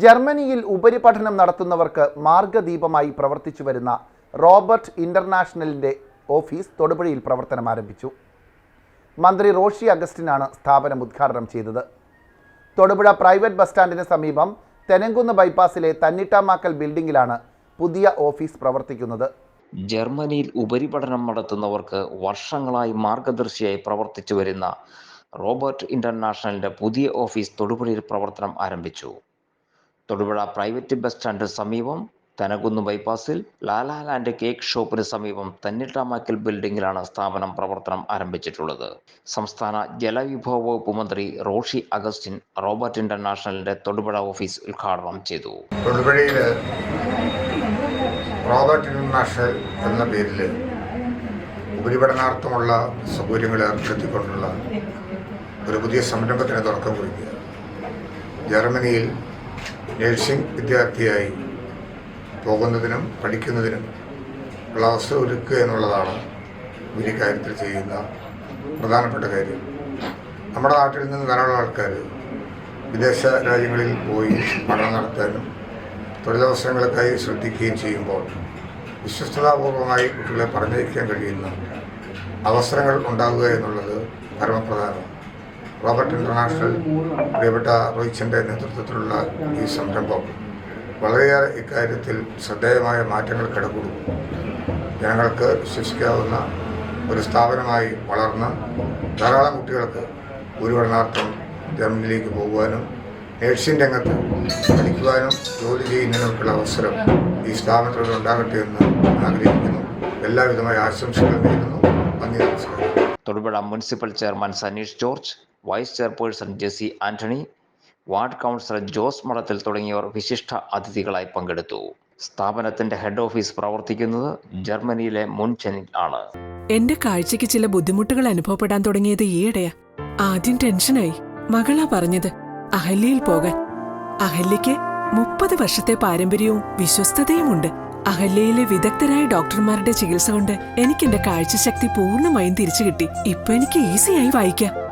ജർമ്മനിയിൽ ഉപരിപഠനം നടത്തുന്നവർക്ക് മാർഗദീപമായി പ്രവർത്തിച്ചു വരുന്ന റോബർട്ട് ഇന്റർനാഷണലിന്റെ ഓഫീസ് തൊടുപുഴയിൽ പ്രവർത്തനം ആരംഭിച്ചു. മന്ത്രി റോഷി അഗസ്റ്റിനാണ് സ്ഥാപനം ഉദ്ഘാടനം ചെയ്തത്. തൊടുപുഴ പ്രൈവറ്റ് ബസ് സ്റ്റാൻഡിന് സമീപം തെനങ്കുന്ന് ബൈപ്പാസിലെ തന്നിട്ടാമാക്കൽ ബിൽഡിംഗിലാണ് പുതിയ ഓഫീസ് പ്രവർത്തിക്കുന്നത്. ജർമ്മനിയിൽ ഉപരിപഠനം നടത്തുന്നവർക്ക് വർഷങ്ങളായി മാർഗദർശിയായി പ്രവർത്തിച്ചു വരുന്ന റോബർട്ട് ഇന്റർനാഷണലിന്റെ പുതിയ ഓഫീസ് തൊടുപുഴയിൽ പ്രവർത്തനം ആരംഭിച്ചു. തൊടുപുഴ പ്രൈവറ്റ് ബസ് സ്റ്റാൻഡ് സമീപം തനകുന്ന് ബൈപ്പാസിൽ ലാലാലാൻഡ് കേക്ക് ഷോപ്പിന് സമീപം തന്നിട്ടാമാക്കൽ ബിൽഡിംഗിലാണ് സ്ഥാപനം പ്രവർത്തനം ആരംഭിച്ചിട്ടുള്ളത്. സംസ്ഥാന ജലവിഭവ വകുപ്പ് മന്ത്രി റോഷി അഗസ്റ്റിൻ റോബർട്ട് ഇന്റർനാഷണലിന്റെ തൊടുപുഴ ഓഫീസ് ഉദ്ഘാടനം ചെയ്തു. തൊടുപുഴയിൽ റോബർട്ട് ഇന്റർനാഷണൽ എന്ന പേരിൽ ഉപരിപഠനാർത്ഥമുള്ള സൗകര്യങ്ങൾ ഏർപ്പെടുത്തിക്കൊണ്ടുള്ള ഒരു പുതിയ സംരംഭത്തിന് തുടക്കം കുറിക്കുക ജർമ്മനിയിൽ നഴ്സിംഗ് വിദ്യാർത്ഥിയായി പോകുന്നതിനും പഠിക്കുന്നതിനും ക്ലാസ് ഒരുക്കുക എന്നുള്ളതാണ് ഈ കാര്യത്തിൽ ചെയ്യുന്ന പ്രധാനപ്പെട്ട കാര്യം. നമ്മുടെ നാട്ടിൽ നിന്ന് ധാരാളം ആൾക്കാർ വിദേശ രാജ്യങ്ങളിൽ പോയി പഠനം നടത്താനും തൊഴിലവസരങ്ങൾക്കായി ശ്രദ്ധിക്കുകയും ചെയ്യുമ്പോൾ വിശ്വസ്തതാപൂർവമായി കുട്ടികളെ പറഞ്ഞയക്കാൻ കഴിയുന്ന അവസരങ്ങൾ ഉണ്ടാകുക എന്നുള്ളത് പരമപ്രധാനമാണ് റോബർട്ട് ഇന്റർനാഷണൽ പ്രിയപ്പെട്ട റോയിച്ചന്റെ നേതൃത്വത്തിലുള്ള ഈ സംരംഭം. വളരെയേറെ ഇക്കാര്യത്തിൽ ശ്രദ്ധേയമായ മാറ്റങ്ങൾ കിടക്കുന്നു. ജനങ്ങൾക്ക് വിശ്വസിക്കാവുന്ന ഒരു സ്ഥാപനമായി വളർന്ന് ധാരാളം കുട്ടികൾക്ക് ഭൂരിപഠനാർത്ഥം ജർമ്മനിയിലേക്ക് പോകുവാനും നേഴ്സിംഗ് രംഗത്ത് പഠിക്കുവാനും ജോലി ചെയ്യുന്നതിനൊക്കെയുള്ള അവസരം ഈ സ്ഥാപനത്തിലൂടെ ഉണ്ടാകട്ടെ എന്ന് ആഗ്രഹിക്കുന്നു. എല്ലാവിധമായ ആശംസകൾ നേരുന്നു. നന്ദി നമസ്കാരം. Thodupuzha municipal chairman Saneesh George vice chairperson Jessy Antony ward councillor Jose Madathil തുടങ്ങിയവർ വിശിഷ്ട അതിഥികളായി പങ്കെടുത്തു. സ്ഥാപനത്തിന്റെ ഹെഡ് ഓഫീസ് പ്രവർത്തിക്കുന്നത് ജർമ്മനിയിലെ മുൻചെനിൽ ആണ്. എന്റെ കാഴ്ചക്ക് ചില ബുദ്ധിമുട്ടുകൾ അനുഭവപ്പെടാൻ തുടങ്ങിയത് ഈയിടെയാ. ആദ്യം ടെൻഷനായി. മകളാ പറഞ്ഞത് അഹല്യയിൽ പോകാൻ. അഹല്യയ്ക്ക് മുപ്പത് വർഷത്തെ പാരമ്പര്യവും വിശ്വസ്തതയുമുണ്ട്. അഹല്യയിലെ വിദഗ്ധരായ ഡോക്ടർമാരുടെ ചികിത്സ കൊണ്ട് എനിക്ക് എന്റെ കാഴ്ചശക്തി പൂർണമായും തിരിച്ചു കിട്ടി ഇപ്പൊ എനിക്ക് ഈസിയായി വായിക്കാം.